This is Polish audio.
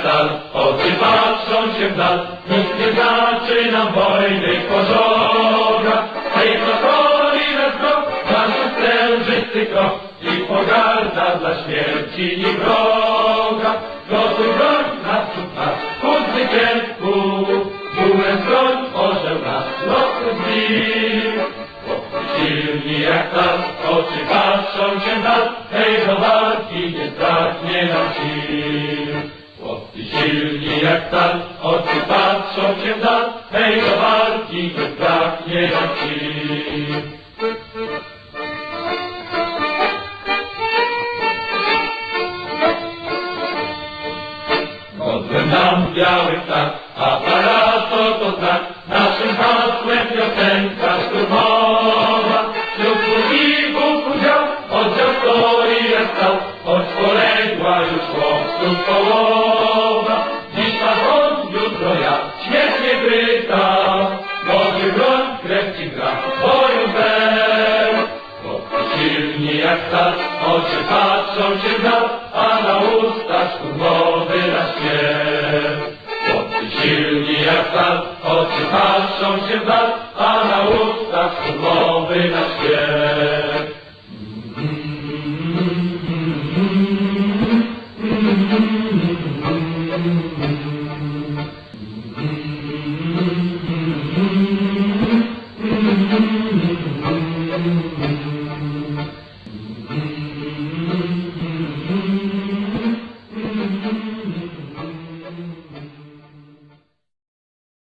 stal, oczy patrzą się w dal, nikt nie znaczy nam wojny pożoga. Hej, kotoli nas krok, nasz strężysty krok i pogarda dla śmierci i wroga. Gotuj broń, naprzód nasz, ku zwycięstwu, Bułem broń, orzeł nasz, lotny zbił. Silni jak nas, oczy patrzą się nas, hej walki nie zbraknie nam sił. Chłopcy silni jak nas, oczy patrzą się nas, hej walki nie zbraknie nam sił. Godłem nam biały ptak, a parato to znak, stoi jak stał, choć poległa już chłopców połowa. Dziś ma on, jutro ja, śmierć nie kryta, Boży broń, krew ci gra, boju weł. Chłopcy silni jak stal, oczy patrzą się w nas, a na ustach szturmowy na śmierć. Chłopcy silni jak stal, oczy patrzą się w nas, a na ustach szturmowy na śmierć.